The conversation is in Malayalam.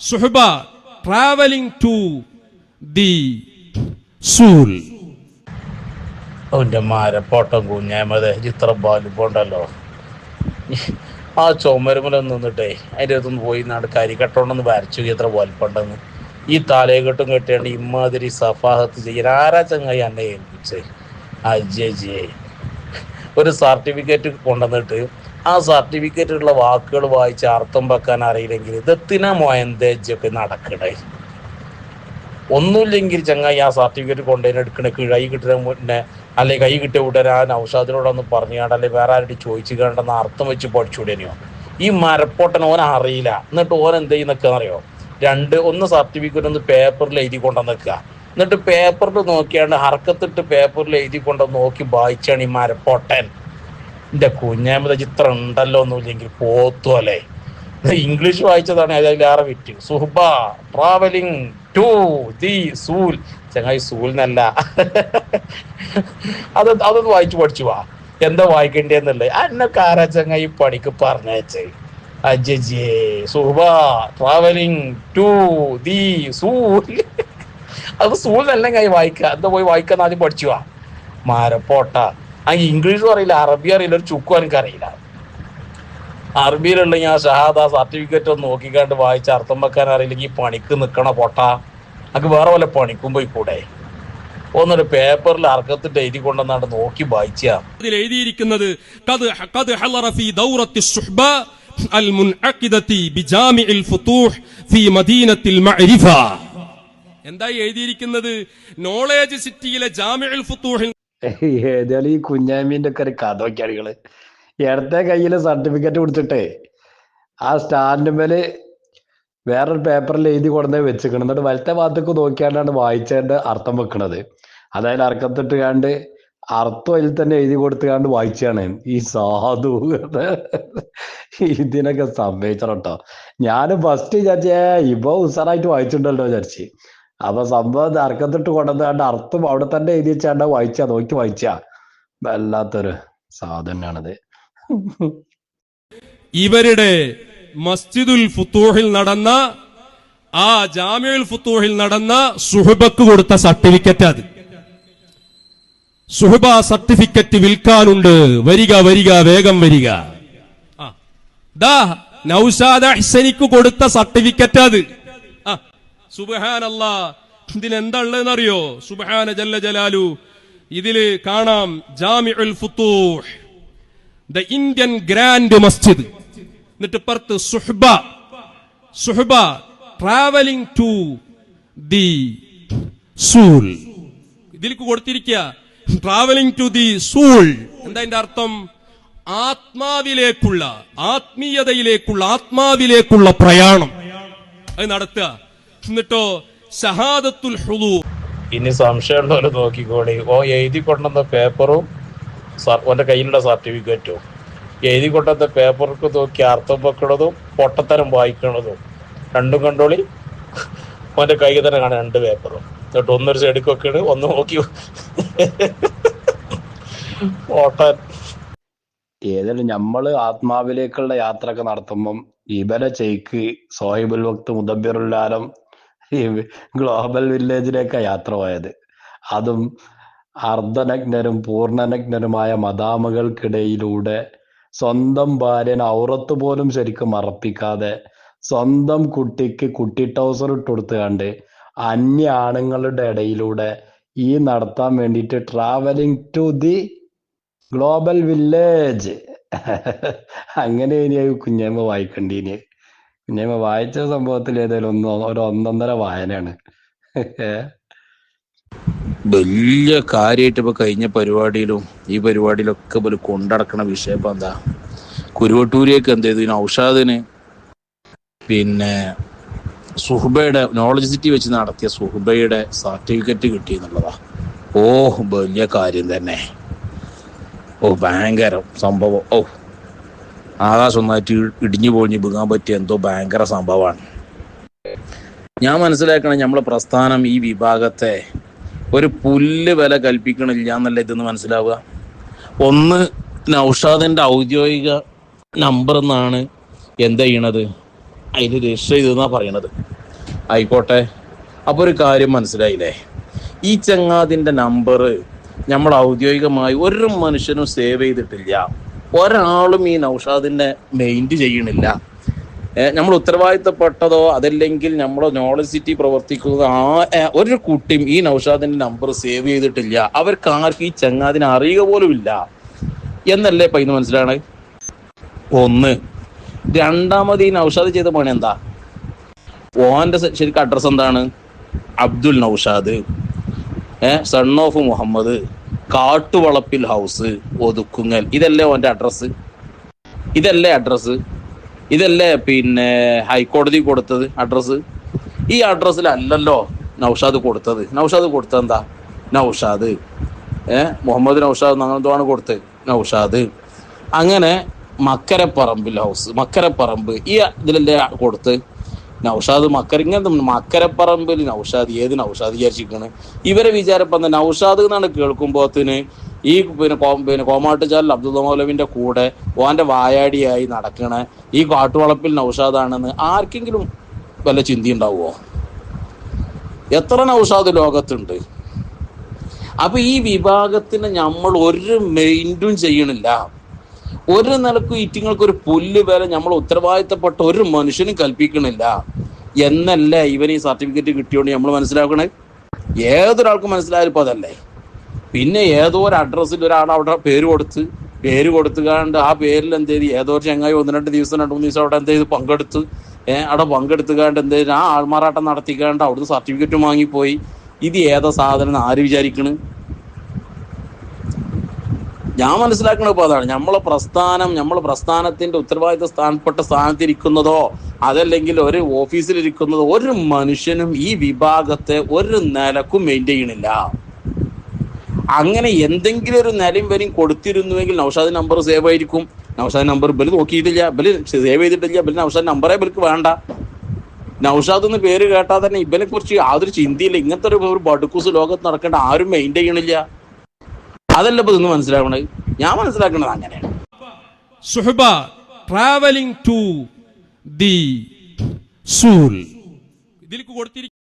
സുഹബ ട്രാവലിംഗ് ടു ദി സൂൽ അവന്റെ മരപ്പോട്ടം കുഞ്ഞാമത് ഇത്ര ബാലിപ്പോണ്ടല്ലോ ആ ചുമരുമലൊന്ന് നിന്നിട്ടേ അതിന്റെ അടുത്തൊന്ന് പോയി നാട് കരിക്കട്ടോണ്ടൊന്ന് വരച്ചു എത്ര വലിപ്പണ്ടെന്ന് ഈ തലയെക്കെട്ടും കെട്ടിയാണ്ട് ഇമ്മാതിരി സഫാഹത്ത് ചെയ്യാൻ ആരാ ചങ്ങായി എന്നെ ഏൽപ്പിച്ചേ? അജയജയെ ഒരു സർട്ടിഫിക്കറ്റ് കൊണ്ടുവന്നിട്ട് ആ സർട്ടിഫിക്കറ്റിലുള്ള വാക്കുകൾ വായിച്ച് അർത്ഥം വെക്കാൻ അറിയില്ലെങ്കിൽ ഇതെത്തിനാ മോയന്തേജൊക്കെ നടക്കണേ. ഒന്നുമില്ലെങ്കിൽ ചങ്ങായി ആ സർട്ടിഫിക്കറ്റ് കൊണ്ടുതന്നെ എടുക്കണ കൈ കിട്ടുന്ന മുന്നേ അല്ലെ കൈ കിട്ടിയ ഉടനെ ആ നൗഷാദിനോടൊന്ന് പറഞ്ഞു കാണ്ട് അല്ലെ വേറെ ആരോട് ചോദിച്ചു കണ്ടെന്ന് അർത്ഥം വെച്ച് പഠിച്ചുവിടനെയോ ഈ മരപ്പൊട്ടൻ ഓൻ അറിയില്ല. എന്നിട്ട് ഓൻ എന്ത് ചെയ്യുന്നൊക്കെ അറിയോ? രണ്ട് ഒന്ന് സർട്ടിഫിക്കറ്റ് ഒന്ന് പേപ്പറിൽ എഴുതി കൊണ്ടുവന്ന് നിൽക്കുക. എന്നിട്ട് പേപ്പറിൽ നോക്കിയാണ്ട് ഹർക്കത്തിട്ട് പേപ്പറിൽ എഴുതി കൊണ്ടുവന്ന് നോക്കി വായിച്ചാണ് ഈ മരപ്പൊട്ടൻ. എന്റെ കുഞ്ഞാമത ചിത്രം ഉണ്ടല്ലോ ഒന്നുമില്ലെങ്കിൽ പോത്തു അല്ലെ? ഇംഗ്ലീഷ് വായിച്ചതാണ് അതിലേറെ വിറ്റ്. സുഹബ ട്രാവലിംഗ് ടു ദി സൂൽ ചങ്ങായി സൂൽ എന്നല്ല അത് അതൊന്ന് വായിച്ചു പഠിച്ചു വാ. എന്താ വായിക്കേണ്ടതെന്നല്ലേ എന്നൊക്കെ ആരാ ചങ്ങായി പണിക്ക് പറഞ്ഞയച്ചേ. അജജേ സുഹബ ട്രാവലിംഗ് ടു ദി സൂൽ അത് സൂൽ നല്ല കൈ വായിക്കുക എന്താ പോയി വായിക്കാന്ന് ആദ്യം പഠിച്ചു വാ. മാരപ്പോട്ട. ആ ഇംഗ്ലീഷും അറിയില്ല അറബി അറിയില്ല ഒരു ചുക്കും എനിക്കറിയില്ല അറബിയിലുള്ള ഞാൻ ഷഹാദ സർട്ടിഫിക്കറ്റ് ഒന്ന് നോക്കിക്കാണ്ട് വായിച്ച അർത്ഥം വെക്കാൻ അറിയില്ലെങ്കിൽ പണിക്ക് നിൽക്കണ പൊട്ട. അങ്ങ് വേറെ വല്ല പണിക്കും പോയി കൂടെ ഒന്നൊരു പേപ്പറിൽ അർക്കത്തിട്ട് എഴുതി കൊണ്ടെന്നാണ് നോക്കി വായിച്ചത് എന്തായി എഴുതിയിരിക്കുന്നത്? നോളേജ് സിറ്റിയിലെ ജാമിഅൽ ഫുത്തൂഹിൽ ഏതായാലും ഈ കുഞ്ഞാമീന്റെ ഒക്കെ ഒരു കഥ നോക്കിയാണ് നിങ്ങൾ ഇടത്തെ കയ്യിൽ സർട്ടിഫിക്കറ്റ് കൊടുത്തിട്ടേ ആ സ്റ്റാൻഡുമേൽ വേറൊരു പേപ്പറിൽ എഴുതി കൊടുന്നേ വെച്ചിക്കണം എന്നിട്ട് വലത്തെ ഭാഗത്തേക്ക് നോക്കിയാണ്ടാണ് വായിച്ചതിന്റെ അർത്ഥം വെക്കണത്. അതായത് അർക്കത്തിട്ട് കണ്ട് അർത്ഥം അതിൽ തന്നെ എഴുതി കൊടുത്തുകാണ്ട് വായിച്ചാണ് ഈ സാധു ഇതിനൊക്കെ സംഭവിച്ചോ കേട്ടോ ഞാൻ ഫസ്റ്റ് വിചാരിച്ചേ ഇപ്പൊ ഉസാറായിട്ട് വായിച്ചിട്ടുണ്ടല്ലോ വിചാരിച്ച്. അപ്പൊ സംഭവം അർക്കത്തിട്ട് കൊണ്ടുവന്നാണ്ട് അർത്ഥം അവിടെ തന്നെ എഴുതി വെച്ചാണ്ട് വായിച്ചാ നോക്കി വായിച്ച. വല്ലാത്തൊരു സാധനാണത് ഇവരുടെ മസ്ജിദുൽ ഫുത്തൂഹിൽ നടന്ന ആ ജാമ്യുൽ ഫുത്തൂഹിൽ നടന്ന സുഹബക്ക് കൊടുത്ത സർട്ടിഫിക്കറ്റ് അത്. സുഹബ സർട്ടിഫിക്കറ്റ് വിൽക്കാനുണ്ട്. വരിക വരിക വേഗം വരിക. ആ. ദാ നൗഷാദ ഹസനിക്ക് കൊടുത്ത സർട്ടിഫിക്കറ്റ് അത്. സുബഹാനല്ലാ. അറിയോ സുബഹാന ജല്ല ജലാലു. ഇതിൽ കാണാം ജാമിഉൽ ദ ഇന്ത്യൻ ഗ്രാൻഡ് മസ്ജിദ്. എന്നിട്ട് പുറത്ത് Suhba. Suhba travelling to the സൂൽ ഇതിലേക്ക് കൊടുത്തിരിക്കുക ട്രാവലിംഗ് ടു ദി സൂൾ എന്താ അതിന്റെ അർത്ഥം? ആത്മാവിലേക്കുള്ള ആത്മീയതയിലേക്കുള്ള ആത്മാവിലേക്കുള്ള പ്രയാണം. അത് നടത്തുക. എന്നിട്ടോ ഷഹാദത്തുൽ ഹുദൂ ഇനി സംശയമുള്ളവര് നോക്കിക്കോളി. ഓ എഴുതി കൊണ്ടുവന്ന പേപ്പറും സർ- ഓന്റെ കയ്യിലുള്ള സർട്ടിഫിക്കറ്റും. എഴുതി കൊണ്ടുവന്ന പേപ്പർക്ക് നോക്കി അർത്ഥം വെക്കണതും പൊട്ടത്തരം വായിക്കണതും രണ്ടും കണ്ടോളി. ഓന്റെ കൈ തന്നെ കാണാൻ രണ്ട് പേപ്പറും. എന്നിട്ട് ഒന്നൊരു സൈഡിൽ വെക്കണ് ഒന്ന് നോക്കി. ഓട്ടൻ ഏതായാലും നമ്മൾ ആത്മാവിലേക്കുള്ള യാത്ര ഒക്കെ നടത്തുമ്പം ഇവരെ ചെയ്ക്ക് സോഹിബുൽ വക്ത് മുദബിറുല്ലാലം ഗ്ലോബൽ വില്ലേജിലേക്കാ യാത്ര പോയത്. അതും അർദ്ധനഗ്നരും പൂർണനഗ്നരുമായ മദാമകൾക്കിടയിലൂടെ സ്വന്തം ഭാര്യ ഔറത്ത് പോലും ശരിക്കും മറപ്പിക്കാതെ സ്വന്തം കുട്ടിക്ക് കുട്ടി ടൗസർ ഇട്ട് കൊടുത്തുകൊണ്ട് അന്യ ആണുങ്ങളുടെ ഇടയിലൂടെ ഈ നടത്താൻ വേണ്ടിയിട്ട് travelling to the global village അങ്ങനെ ഇനി കുഞ്ഞമ്മ വായിക്കണ്ടീനി. കുഞ്ഞമ്മ വായിച്ച സംഭവത്തിൽ ഏതായാലും ഒന്ന് ഒരു ഒന്നൊന്നര വായനയാണ്. വലിയ കാര്യമായിട്ട് ഇപ്പൊ കഴിഞ്ഞ പരിപാടിയിലും ഈ പരിപാടിയിലൊക്കെ പോലെ കൊണ്ടടക്കണ വിഷയം ഇപ്പൊ എന്താ? കുരുവട്ടൂരിയൊക്കെ എന്ത് ചെയ്തു? ഔഷാദിന് പിന്നെ സുഹബയുടെ നോളജ് സിറ്റി വെച്ച് നടത്തിയ സുഹബയുടെ സർട്ടിഫിക്കറ്റ് കിട്ടി എന്നുള്ളതാ. ഓ വലിയ കാര്യം തന്നെ. ഓ ഭയങ്കര സംഭവം. ഓ ആകാശം ഒന്നായിട്ട് ഇടിഞ്ഞു പൊളിഞ്ഞ് വീങ്ങാൻ പറ്റിയ എന്തോ ഭയങ്കര സംഭവമാണ്. ഞാൻ മനസ്സിലാക്കണം നമ്മളെ പ്രസ്ഥാനം ഈ വിഭാഗത്തെ ഒരു പുല്ല് വില കൽപ്പിക്കണില്ല എന്നല്ല ഇതെന്ന് മനസ്സിലാവുക. ഒന്ന് നൗഷാദിന്റെ ഔദ്യോഗിക നമ്പർ എന്നാണ് എന്ത് ചെയ്യണത്? അതിൽ രജിസ്റ്റർ ചെയ്തെന്നാ പറയണത്? ആയിക്കോട്ടെ. അപ്പൊ ഒരു കാര്യം മനസ്സിലായില്ലേ? ഈ ചങ്ങാതിന്റെ നമ്പർ നമ്മൾ ഔദ്യോഗികമായി ഒരു മനുഷ്യനും സേവ് ചെയ്തിട്ടില്ല. ഒരാളും ഈ നൗഷാദിനെ മെയിന്റ് ചെയ്യണില്ല. നമ്മൾ ഉത്തരവാദിത്തപ്പെട്ടതോ അതല്ലെങ്കിൽ നമ്മളെ നോളജ് സിറ്റി പ്രവർത്തിക്കുന്നത് ആ ഒരു കുട്ടിയും ഈ നൗഷാദിന്റെ നമ്പർ സേവ് ചെയ്തിട്ടില്ല. അവർക്ക് ആർക്കും ഈ ചങ്ങാതിനെ അറിയുക പോലും ഇല്ല. എന്നല്ലേ ഇപ്പൊ ഇന്ന് മനസ്സിലാണ്? ഒന്ന്. രണ്ടാമത് ഈ നൗഷാദ് ചെയ്ത പണി എന്താ? ഓന്റെ ശരിക്കും അഡ്രസ് എന്താണ്? അബ്ദുൽ നൗഷാദ്. ഏഹ് son of Muhammad. Kattuvalappil house Othukkungal. ഇതല്ലേ ഓന്റെ അഡ്രസ്സ് ഇതല്ലേ അഡ്രസ്സ് ഇതല്ലേ പിന്നെ ഹൈക്കോടതി കൊടുത്തത് അഡ്രസ്സ് ഈ അഡ്രസ്സിലല്ലല്ലോ നൗഷാദ് കൊടുത്തത്. നൗഷാദ് കൊടുത്തത് എന്താ? നൗഷാദ്. ഏഹ് മുഹമ്മദ് നൗഷാദ് അങ്ങനെന്തുവാണ് കൊടുത്തത്. നൗഷാദ്. അങ്ങനെ മക്കരപ്പറമ്പിൽ ഹൗസ് മക്കരപ്പറമ്പ്. ഈ ഇതിലല്ലേ കൊടുത്ത് നൗഷാദ് മക്കര ഇങ്ങനത്തെ മക്കരപ്പറമ്പിൽ നൗഷാദ് ഏത് നൗഷാദ് വിചാരിച്ചിരിക്കണ്? ഇവരെ വിചാരപ്പം തന്നെ നൗഷാദ് എന്നാണ് കേൾക്കുമ്പോത്തിന് ഈ പിന്നെ പിന്നെ കോമാട്ടുചാലിൽ അബ്ദുൽ മൗലവിന്റെ കൂടെ ഓന്റെ വായാടിയായി നടക്കണ ഈ കാട്ടുവളപ്പിൽ നൗഷാദാണെന്ന് ആർക്കെങ്കിലും വല്ല ചിന്തയുണ്ടാവുമോ എത്ര നൗഷാദ് ലോകത്തുണ്ട്? അപ്പൊ ഈ വിഭാഗത്തിന് നമ്മൾ ഒരു മെയിന്റും ചെയ്യണില്ല. ഒരു നിലക്കും ഈറ്റിങ്ങൾക്ക് ഒരു പുല്ല് വില നമ്മൾ ഉത്തരവാദിത്തപ്പെട്ട ഒരു മനുഷ്യനും കൽപ്പിക്കണില്ല. എന്നല്ലേ ഇവന് ഈ സർട്ടിഫിക്കറ്റ് കിട്ടിയോണ്ട് നമ്മൾ മനസ്സിലാക്കണേ? ഏതൊരാൾക്കും മനസ്സിലായപ്പോൾ അതല്ലേ. പിന്നെ ഏതോ ഒരു അഡ്രസ്സിൽ ഒരാൾ അവിടെ പേര് കൊടുത്ത് പേര് കൊടുത്തുകാണ്ട് ആ പേരിൽ എന്ത് ചെയ്ത് ഏതോ ഒരു ചങ്ങായി ഒന്ന് രണ്ട് ദിവസം രണ്ട് മൂന്ന് ദിവസം അവിടെ എന്ത് ചെയ്ത് പങ്കെടുത്ത് അവിടെ പങ്കെടുത്തുകാണ്ട് എന്ത് ചെയ്ത് ആ ആൾമാറാട്ടം നടത്തിക്കാണ്ട് അവിടുന്ന് സർട്ടിഫിക്കറ്റ് വാങ്ങിപ്പോയി. ഇത് ഏതാ സാധനം ആര് വിചാരിക്കണ്? ഞാൻ മനസ്സിലാക്കുന്ന ഇപ്പൊ അതാണ്. നമ്മളെ പ്രസ്ഥാനം നമ്മളെ പ്രസ്ഥാനത്തിന്റെ ഉത്തരവാദിത്ത സ്ഥാനപ്പെട്ട സ്ഥാനത്തിരിക്കുന്നതോ അതല്ലെങ്കിൽ ഒരു ഓഫീസിലിരിക്കുന്നതോ ഒരു മനുഷ്യനും ഈ വിഭാഗത്തെ ഒരു നിലക്കും മെയിന്റെയിൻ ചെയ്യണില്ല. അങ്ങനെ എന്തെങ്കിലും ഒരു നിലയും വരെയും കൊടുത്തിരുന്നുവെങ്കിൽ നൗഷാദ് നമ്പർ സേവ് ആയിരിക്കും. നൗഷാദ് നമ്പർ ബൽ നോക്കിയിട്ടില്ല ബൽ സേവ് ചെയ്തിട്ടില്ല ബൽ നൗഷാദ് നമ്പറേ ബലിക്ക് വേണ്ട. നൗഷാദ് എന്ന് പേര് കേട്ടാൽ തന്നെ ഇവനെ കുറിച്ച് യാതൊരു ചിന്തയില്ല. ഇങ്ങനത്തെ ഒരു ബടുക്കൂസ് ലോകത്ത് നടക്കേണ്ട ആരും മെയിന്റെയിൻ ചെയ്യണില്ല. അതല്ല ഇപ്പൊ ഇന്ന് മനസ്സിലാക്കണത് ഞാൻ മനസ്സിലാക്കുന്നത് അങ്ങനെയാണ്. സുഹബ ട്രാവലിംഗ് ടു ദി സൂൽ ഇതിലേക്ക് കൊടുത്തിരിക്കുന്ന